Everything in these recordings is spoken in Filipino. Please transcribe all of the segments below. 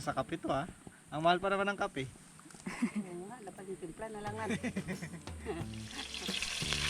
to sa kape to ha. Ang mahal pa naman ng kape. Oo nga, dapat yung timpla na lang natin.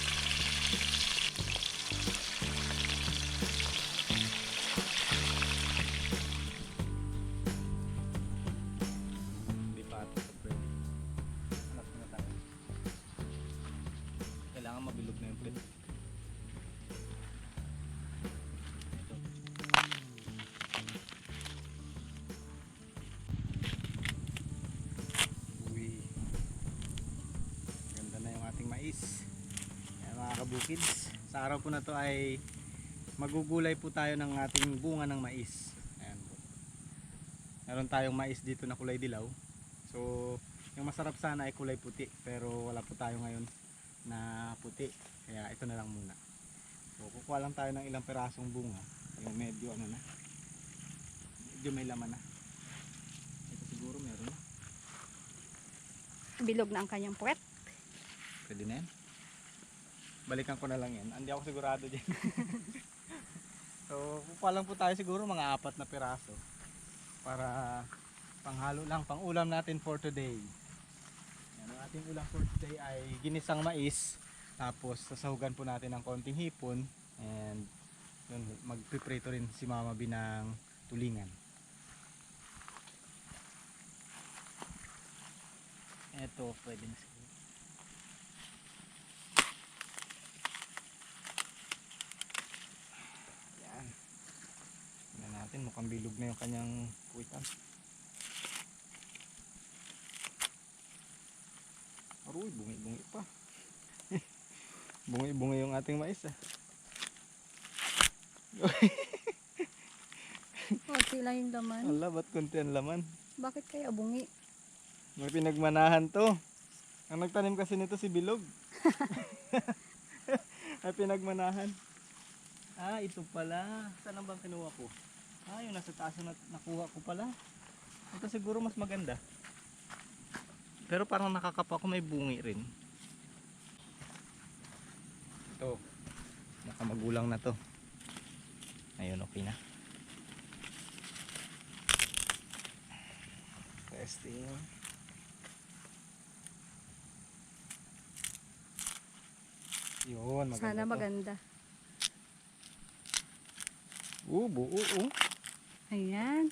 kabukids. Sa araw po na to ay magugulay po tayo ng ating bunga ng mais. Ayan po. Meron tayong mais dito na kulay dilaw. So, yung masarap sana ay kulay puti pero wala po tayo ngayon na puti. Kaya ito na lang muna. So, kukuha lang tayo ng ilang perasong bunga. Yung medyo ano na. Medyo may laman na. Ito siguro meron na. Bilog na ang kanyang puwet. Pwede na yan. Balikan ko na lang yan. Hindi ako sigurado dyan. so, kukuha lang po tayo siguro mga apat na piraso. Para panghalo lang, pang ulam natin for today. Yan, ang ating ulam for today ay ginisang mais. Tapos sasahugan po natin ng konting hipon. And yun, magpiprito rin si Mama B ng tulingan. Eto, pwede na siguro. Yan. Tingnan natin, mukhang bilog na yung kanyang kuwitan. Aroy, bungi-bungi pa. bungi-bungi yung ating mais ah. Konti lang yung laman. Ala, ba't konti ang laman? Bakit kaya bungi? May pinagmanahan to. Ang nagtanim kasi nito si Bilog. May pinagmanahan. Ah, ito pala. Saan ang bang kinuha ko? Ah, yung nasa taas na nakuha ko pala. Ito siguro mas maganda. Pero parang nakakapa ko may bungi rin. Ito. Nakamagulang na to. Ayun, okay na. Testing. Yun, maganda Sana to. maganda. Oo, buo, oh. Ayan.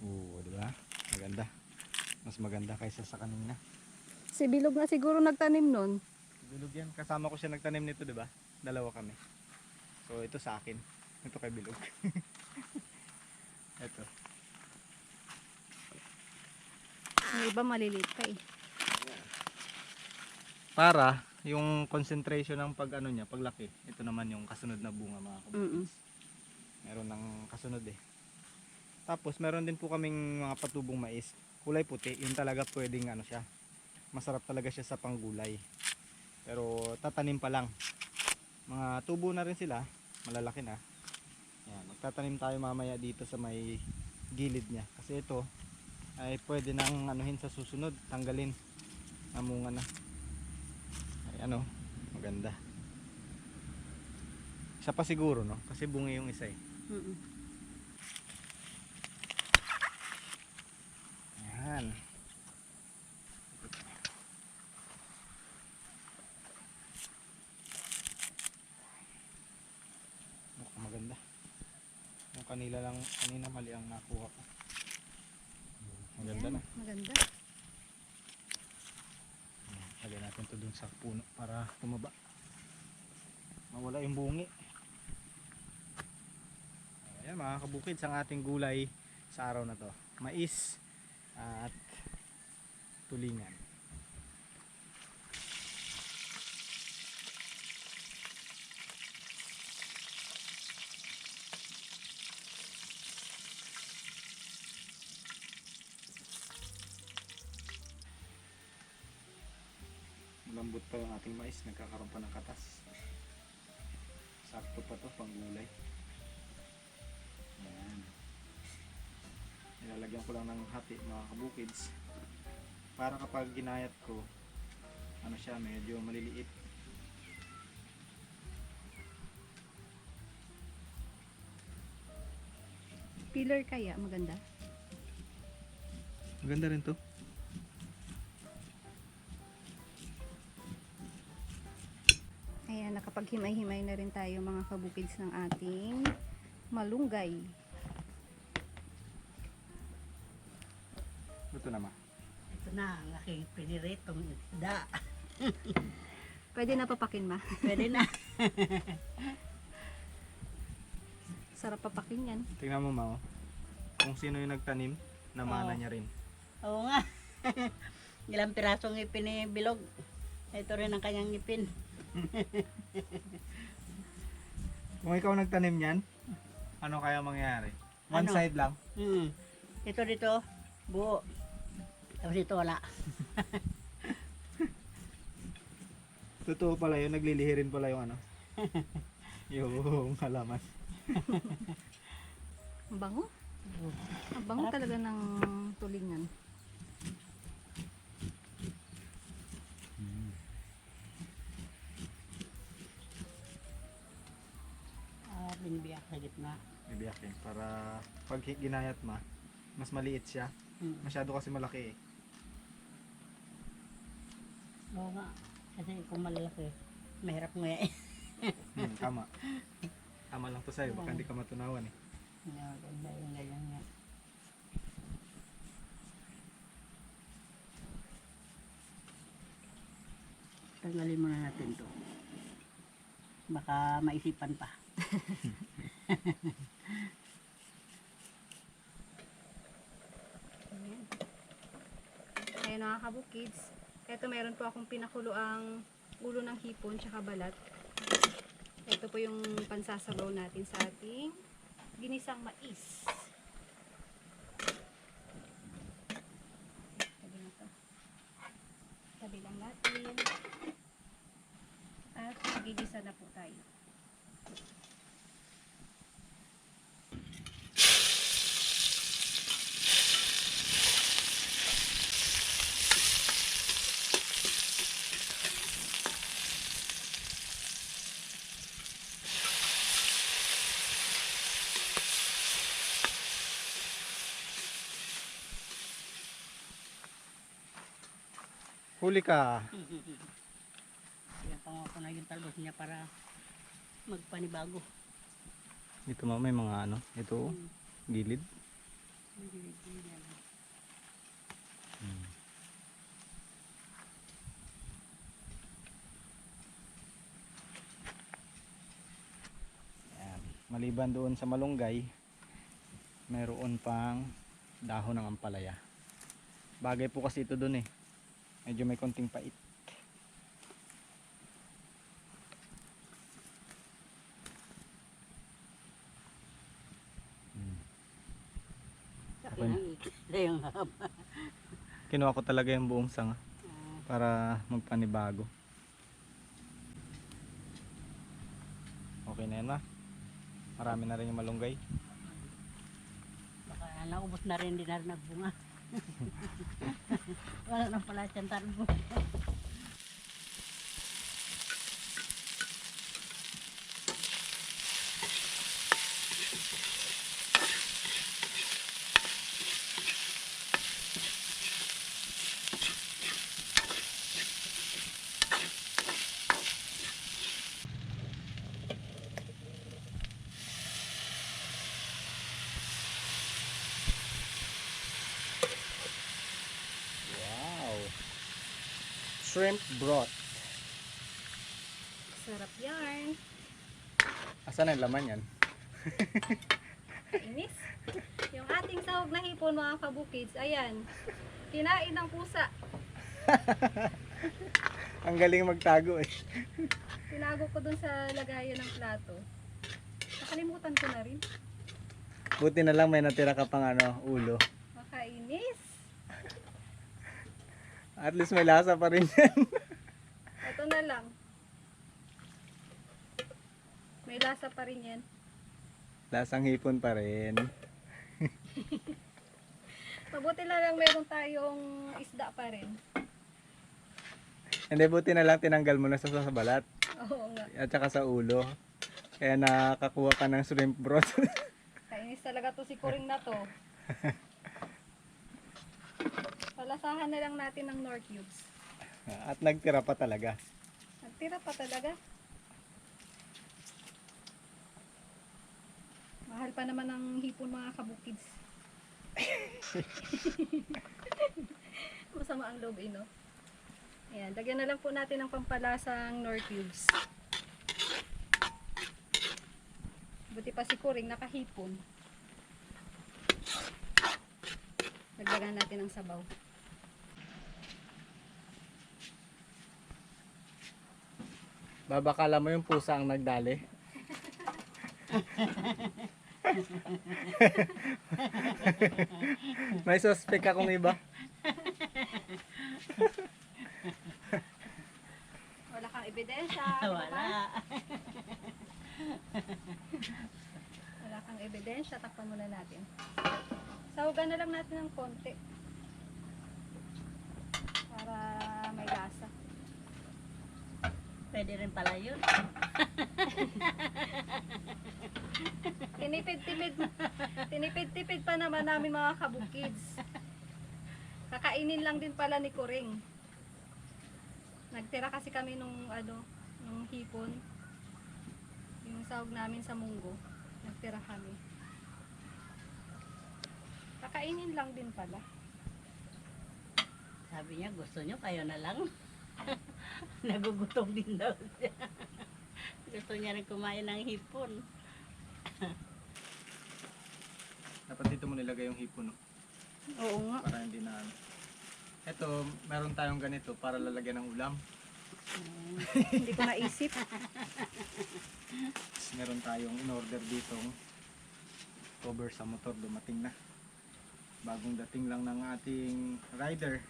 Oo, di ba? Maganda. Mas maganda kaysa sa kanina. Si Bilog na siguro nagtanim nun. Bilog yan. Kasama ko siya nagtanim nito, di ba? Dalawa kami. So, ito sa akin. Ito kay Bilog. ito. Yung iba maliliit pa eh. Para yung concentration ng pag ano niya, paglaki. Ito naman yung kasunod na bunga mga kabukid. Mm-mm. Meron ng kasunod eh. Tapos meron din po kaming mga patubong mais. Kulay puti. Yun talaga pwedeng ano siya. Masarap talaga siya sa panggulay. Pero tatanim pa lang. Mga tubo na rin sila. Malalaki na. Yan. Magtatanim tayo mamaya dito sa may gilid niya. Kasi ito ay pwede nang anuhin sa susunod. Tanggalin. Namunga na. Ano. Maganda. Isa pa siguro no. Kasi bungi yung isa eh. Mm-mm. Yan. Mukhang maganda. Yung kanila lang, kanina mali ang nakuha ko. Maganda Ayan, na. Maganda. Yan, Lagyan natin to dun sa puno para tumaba. Mawala yung bungi. Ayan mga kabukid ang ating gulay sa araw na to. Mais at tulingan. ang ating mais nagkakaroon pa ng katas. Sakto pa to pang gulay yan nilalagyan ko lang ng hati mga kabukids. Para kapag ginayat ko ano siya medyo maliliit. Pillar kaya maganda? Maganda rin to. Nakapaghimay-himay na rin tayo mga kabukids ng ating malunggay. Ito naman. Ito na ang aking piniritong isda. Pwede na papakin ma. Pwede na. Sarap papakin yan. Tingnan mo, Mao. Kung sino yung nagtanim, namana Oo. niya rin. Oo nga. Ilang pirasong ngipin ni Bilog. Ito rin ang kanyang ngipin. Kung ikaw nagtanim niyan, ano kaya mangyayari? One Ano? side lang. Hmm. Ito dito, buo. Tapos dito wala. Totoo pala yun, naglilihi rin pala yung ano. yung halaman. Ang bango. Ang bango talaga ng tulingan. Binbiyak sa gitna. Ibiyakin para pag hi- ginayat ma, mas maliit siya. Hmm. Masyado kasi malaki eh. Oo nga. Kasi kung malalaki, mahirap nguya eh. Hmm, tama. Tama lang to sa'yo, baka hindi ka matunawan eh. Ganda yung ganyan nga. Tanggalin muna natin to. Baka maisipan pa. Ayan. Ayan mga kabukids. Ito meron po akong pinakulo ang ulo ng hipon tsaka balat. Ito po yung pansasabaw natin sa ating ginisang mais. Tabi lang natin. At magigisa na po tayo. Huli ka. Kaya pangako na yung talbos niya para magpanibago. Dito ma, may mga ano, ito oh, gilid. Ayan. Maliban doon sa malunggay, mayroon pang dahon ng ampalaya. Bagay po kasi ito doon eh. Medyo may konting pait. Na. Kinuha ko talaga yung buong sanga Ah, para magpanibago. Okay na yan ma. Marami na rin yung malunggay. baka naubos na rin, di na rin nagbunga. Wala na pala siyang talbos. Wow! Shrimp broth. Sarap yarn. Asan ang laman yan? Kainis. Yung ating sahog na hipon mga kabukids, ayan. Kinain ng pusa. Ang galing magtago eh. Tinago ko dun sa lagayan ng plato. Nakalimutan ko na rin. Buti na lang may natira ka pang ano, ulo. At least may lasa pa rin yan. Ito na lang. May lasa pa rin yan. Lasang hipon pa rin. Mabuti na lang meron tayong isda pa rin. Hindi, buti na lang tinanggal mo na sa, sa balat. Oo nga. At saka sa ulo. Kaya nakakuha ka ng shrimp broth. Kainis talaga to si Kuring na to. Palasahan na lang natin ng Nor Cubes. At nagtira pa talaga. Nagtira pa talaga. Mahal pa naman ang hipon mga kabukids. Masama ang loob, eh, no? Ayan, lagyan na lang po natin ng pampalasang Nor Cubes. Buti pa si Kuring nakahipon. Lagyan natin ng sabaw. Babakala mo yung pusa ang nagdali. May suspect akong iba. Wala kang ebidensya. Wala. Wala kang ebidensya. Takpan muna natin. Sahugan na lang natin ng konti. Pwede rin pala yun. Tinipid-tipid. Tinipid-tipid pa naman namin mga kabukids. Kakainin lang din pala ni Kuring. Nagtira kasi kami nung ano, nung hipon. Yung sahog namin sa munggo. Nagtira kami. Kakainin lang din pala. Sabi niya, gusto niyo, kayo na lang. Nagugutom din daw siya. gusto niya rin kumain ng hipon. Dapat dito mo nilagay yung hipon. No? Oo nga. Para hindi na ano. Ito, meron tayong ganito para lalagyan ng ulam. Hindi ko naisip. Meron tayong in-order dito cover sa motor dumating na. Bagong dating lang ng ating rider.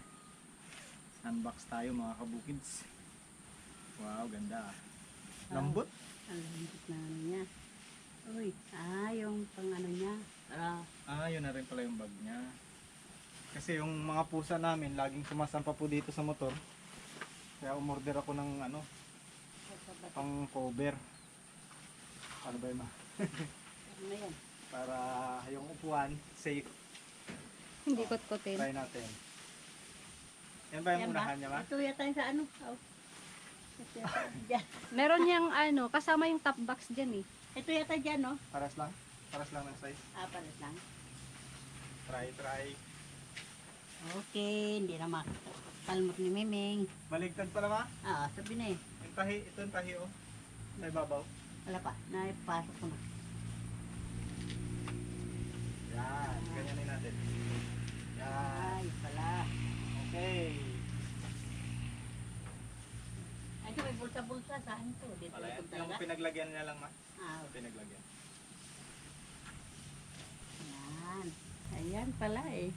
Unbox tayo mga kabukids. Wow, ganda. Lambot. Ang lambot na ano niya. Uy, ah, yung pang ano niya. Para, Ah, yun na rin pala yung bag niya. Kasi yung mga pusa namin, laging sumasampa po dito sa motor. Kaya umorder ako ng ano, pang cover. Ano ba yun ma? ano yan? Para yung upuan, safe. Hindi kot-kotin. Try natin. Yan ba yung Yan ba? unahan niya ma? Ito yata yung sa ano. Oh. Meron niyang ano, kasama yung top box dyan eh. Ito yata dyan, no? Paras lang? Paras lang ng size. Ah, palit lang. Try, try. Okay, hindi na makakalmot ni Miming. Baligtad pala ma? Ah, sabi na eh. Yung tahi, ito yung tahi oh. May babaw. Wala pa, naipasok ko na. Yan, ganyanin natin. Yan. Ay, pala. Okay. May bulsa-bulsa. Saan to? Dito Wala yan. Yung pinaglagyan niya lang ma. Ah, Pinaglagyan. yan. Ayan pala eh.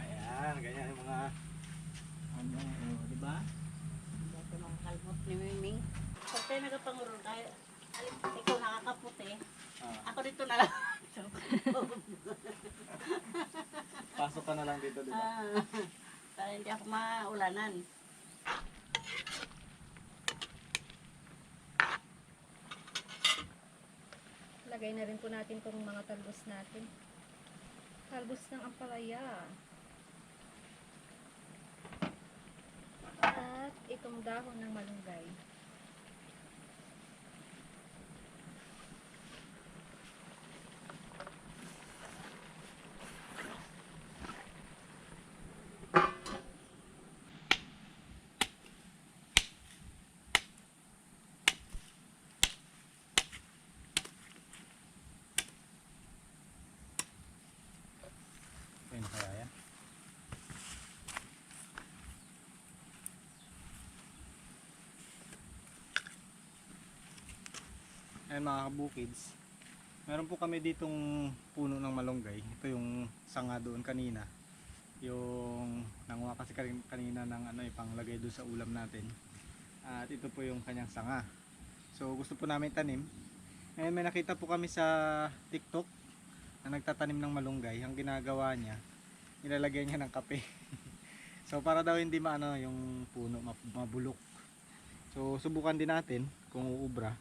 Ayan, ganyan yung mga ano, oh, di ba? Hindi ito makakalmot ni Miming. Pag tayo nagapanguro tayo, alim, ikaw nakakaputi. Ah, Ako dito na lang. pasok ka na lang dito, di ba? Ah, para hindi ako maulanan. Lagay na rin po natin itong mga talbos natin. Talbos ng ampalaya. At itong dahon ng malunggay. Ayun na kaya yan. Ayan mga kabukids. Meron po kami ditong puno ng malunggay. Ito yung sanga doon kanina. Yung nanguha kasi kanin- kanina ng ano, eh, panglagay doon sa ulam natin. At ito po yung kanyang sanga. So gusto po namin tanim. Ngayon may nakita po kami sa TikTok na nagtatanim ng malunggay. Ang ginagawa niya, nilalagyan niya ng kape. so para daw hindi maano yung puno mabulok. So subukan din natin kung uubra.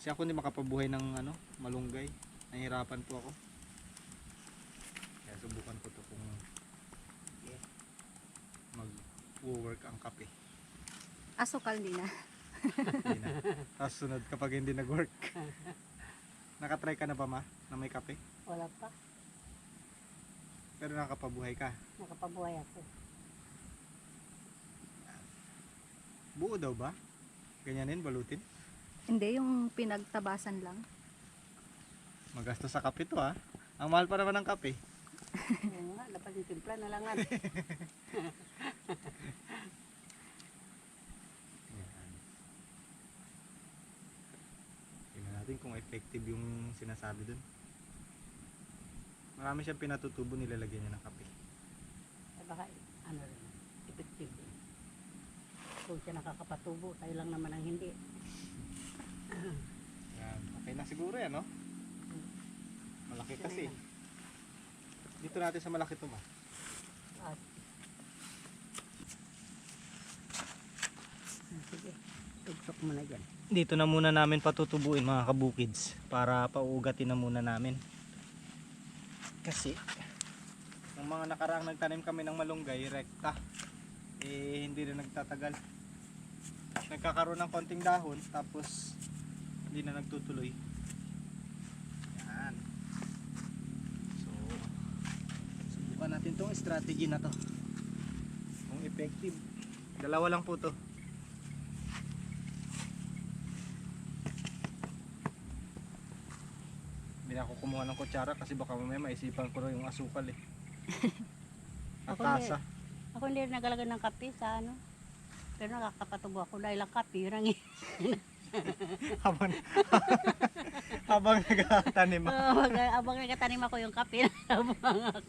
Kasi ako hindi makapabuhay ng ano, malunggay. Nahihirapan po ako. Kaya subukan ko to kung mag-work ang kape. Asukal din na. Hindi na. Tapos sunod kapag hindi nag-work. Nakatry ka na ba ma na may kape? Wala pa. Pero nakapabuhay ka. Nakapabuhay ako. Buo daw ba? Ganyanin, balutin? Hindi, yung pinagtabasan lang. Magastos sa kape to ha. Ang mahal pa naman ng kape. Oo nga, dapat yung timpla na lang. Yan. Tingnan natin kung effective yung sinasabi dun. Marami siyang pinatutubo nilalagyan niya ng kape. Ay baka, ano rin, effective din. Kung siya nakakapatubo, tayo lang naman ang hindi. Yan. Okay na siguro yan, no? Malaki kasi. Dito natin sa malaki to ma. Ah. Sige, tugsok mo na dyan. Dito na muna namin patutubuin mga kabukids para pauugatin na muna namin. Kasi ng mga nakaraang nagtanim kami ng malunggay, rekta. Eh hindi na nagtatagal. Nagkakaroon ng konting dahon tapos hindi na nagtutuloy. Yan. So subukan natin tong strategy na to. Kung effective. Dalawa lang po to. Hindi na ako kumuha ng kutsara kasi baka mamaya maisipan ko na yung asukal eh. At Ako tasa. Ako hindi rin nagalagay ng kape sa ano. Pero nakakapatubo ako dahil ang kape, yun ang habang habang nagtatanim ako. Oh, mag- abang nagkatanim ako yung kape, nabang ako.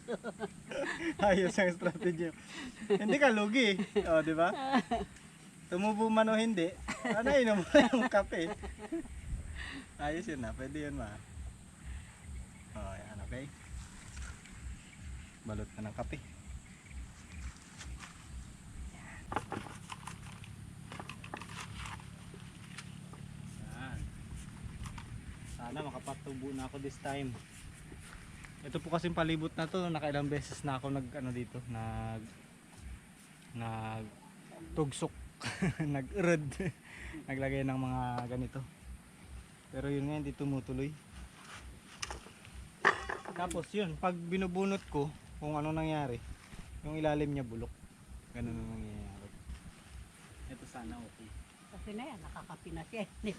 Ayos ang strategy. hindi ka lugi. O, di ba? Tumubo man o hindi, ano inom mo yung kape. Ayos yun na, pwede yun ma. O, yan, okay. Balot na ng kape. Yan. Sana makapatubo na ako this time. Ito po kasing palibot na to, nakailang beses na ako nag ano dito, nag nag tugsok, nag-urad, naglagay ng mga ganito. Pero yun nga hindi tumutuloy. Tapos yun, pag binubunot ko kung ano nangyari, yung ilalim niya bulok. Ganun ang nangyayari. Ito sana okay. Kasi na yan, nakakape na siya.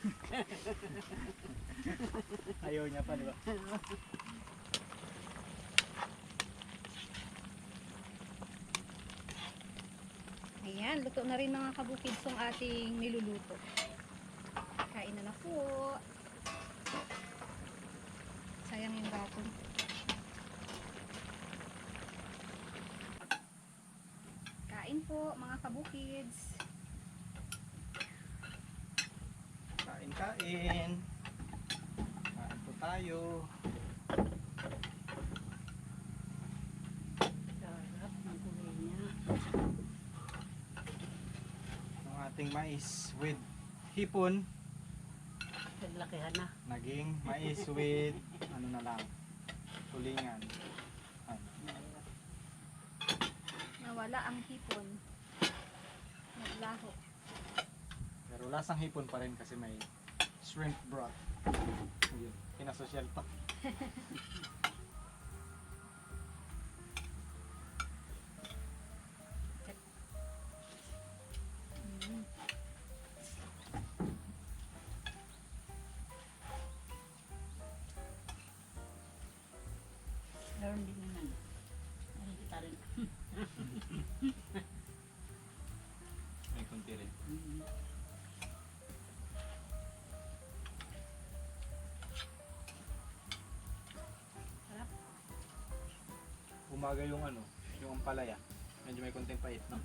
Ayaw niya pa, di ba? Ayan, luto na rin mga kabukids yung ating niluluto. Kain na na po. Sayang yung baton. Kain po mga kabukids. Kain, kain. Po tayo. Sarap ng kulay niya. Ang ating mais with hipon. Naglakihan na. Naging mais with ano na lang, tulingan. Ano. Nawala ang hipon. Naglaho. Pero lasang hipon pa rin kasi may shrimp broth. Yun, kinasosyal pa. Umaga yung ano, yung ampalaya. Medyo may kunting pait, no?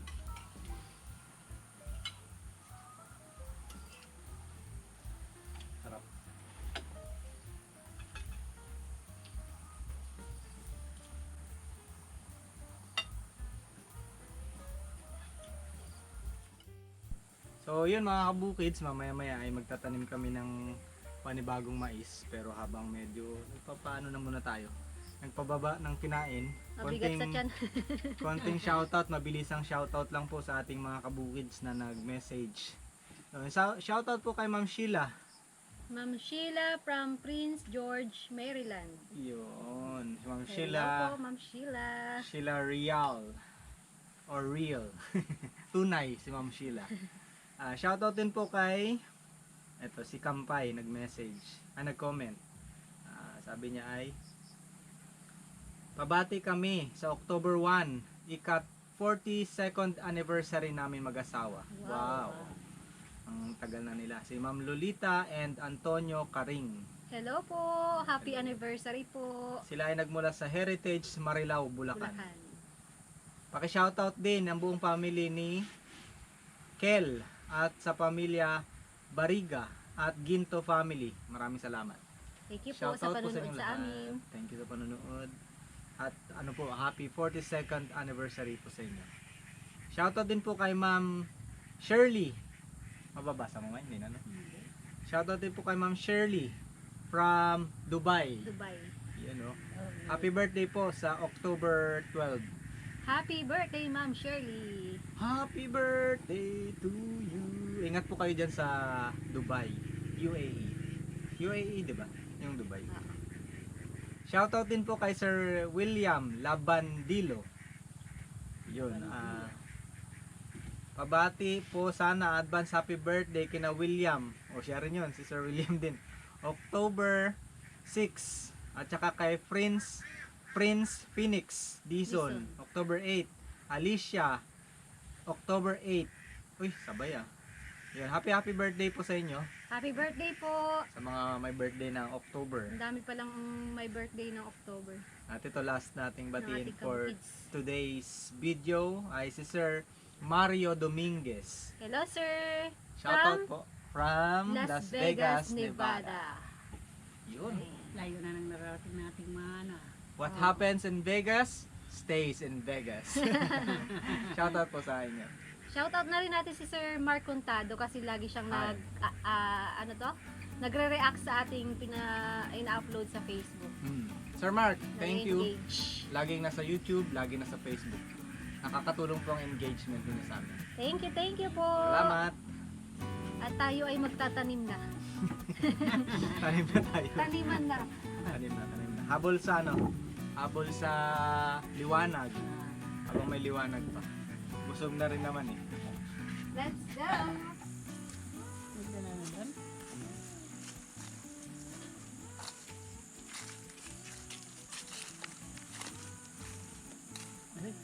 Sarap. So yun mga kabukids, mamaya maya ay magtatanim kami ng panibagong mais pero habang medyo nagpapaano na muna tayo nagpababa ng kinain. Mabigat sa tiyan. konting shoutout mabilisang shoutout lang po sa ating mga kabukids na nag-message. So, sa- shoutout po kay Ma'am Sheila. Ma'am Sheila from Prince George, Maryland. yun. Si Ma'am Hello Sheila. po, Ma'am Sheila. Sheila Real or Real. Tunay si Ma'am Sheila. Ah, shoutout din po kay eto si Kampay nag-message. Ah, nag-comment. Ah, sabi niya ay pabati kami sa October 1 ikat 42nd anniversary namin mag-asawa wow, ang tagal na nila si Ma'am Lolita and Antonio Karing Hello po, happy anniversary po. sila ay nagmula sa Heritage Marilao, Bulacan. Bulacan. Paki-shoutout din ang buong family ni Kel at sa pamilya Bariga at Ginto family. Maraming salamat. Thank you po sa Shoutout po sa lahat. amin. Thank you sa panunood. At ano po, happy 42nd anniversary po sa inyo. Shoutout din po kay Ma'am Shirley. Mababasa mo nga, hindi na no? Shoutout din po kay Ma'am Shirley from Dubai. Dubai. Yan o. Happy birthday po sa October 12. Happy birthday, Ma'am Shirley. Happy birthday to you. Ingat po kayo dyan sa Dubai, UAE. UAE, di ba? Yung Dubai. Shoutout din po kay Sir William Labandilo. Yun. ah pabati po sana advance happy birthday kina William. O siya rin yun, si Sir William din. October 6. At saka kay Prince Prince Phoenix Dizon. Dizon. October 8. Alicia. October 8. Uy, sabay ah. Yun, happy happy birthday po sa inyo. Happy birthday po. Sa mga may birthday ng October. Ang dami palang may birthday ng October. At ito last nating batiin Ng ating for kabukids. today's video ay si Sir Mario Dominguez. Hello, sir. Shoutout po from Las, Vegas, Nevada. Yun. Layo na nang nararating nating mana. What Oh. happens in Vegas stays in Vegas. Shoutout po sa inyo. Shoutout na rin natin si Sir Mark Contado kasi lagi siyang Hi. nag ah, ah, ano to? Nagre-react sa ating pina ina-upload sa Facebook. Hmm. Sir Mark, thank you. Nare-engage. Laging nasa YouTube, laging nasa Facebook. Nakakatulong po ang engagement niyo sa amin. Thank you, thank you po. Salamat. At tayo ay magtatanim na. Tanim na tayo. Taniman na. Tanim na, tanim na. Habol sa ano? Habol sa liwanag. Habang may liwanag pa. Busog na rin naman eh. Let's go.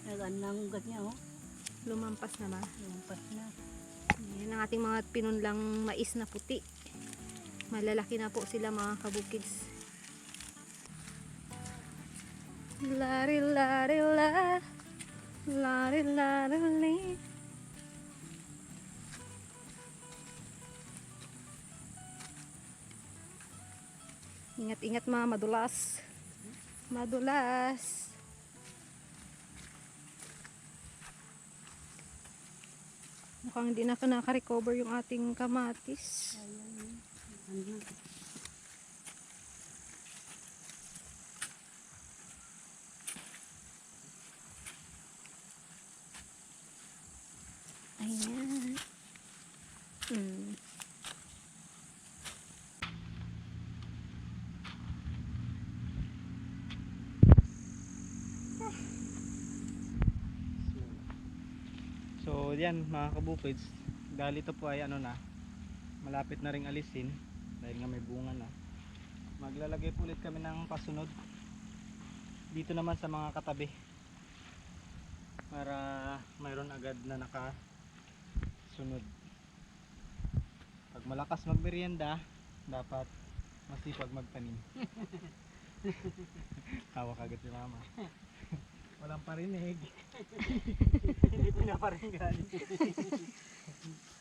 Nagaan na ang ugat niya, oh. Lumampas na ba? Lumpas na. Yan ang ating mga pinunlang mais na puti. Malalaki na po sila mga kabukids. Lari lari la. Lari lari li. Ingat-ingat mga madulas. Madulas. Mukhang hindi na nakaka-recover yung ating kamatis. Ayan. Ayan. Mm. So, yan mga kabukids. Dahil po ay ano na, malapit na ring alisin. Dahil nga may bunga na. Maglalagay po ulit kami ng pasunod. Dito naman sa mga katabi. Para mayroon agad na nakasunod. Pag malakas magmerienda, dapat masipag magtanim. Hawak agad si mama. Walang parinig. Hindi pinaparinggan.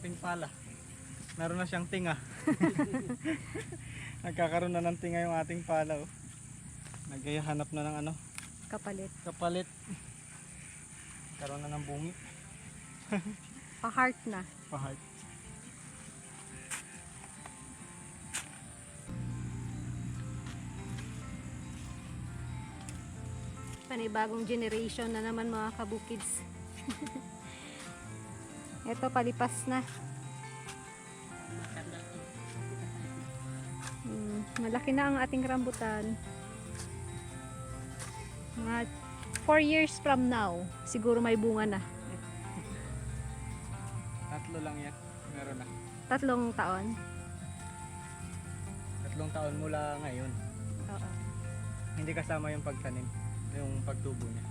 ating pala. Meron na siyang tinga. Nagkakaroon na ng tinga yung ating pala. Oh. Naghahanap na ng ano, Kapalit. kapalit. Karoon na ng bungi. Pa-heart na. Pahart. Panibagong generation na naman mga kabukids. Ito palipas na. Hmm, malaki na ang ating rambutan. Mga 4 years from now, siguro may bunga na. Tatlo lang yan. Meron na. Tatlong taon. Tatlong taon mula ngayon. Oo. Hindi kasama yung pagtanim. Yung pagtubo niya.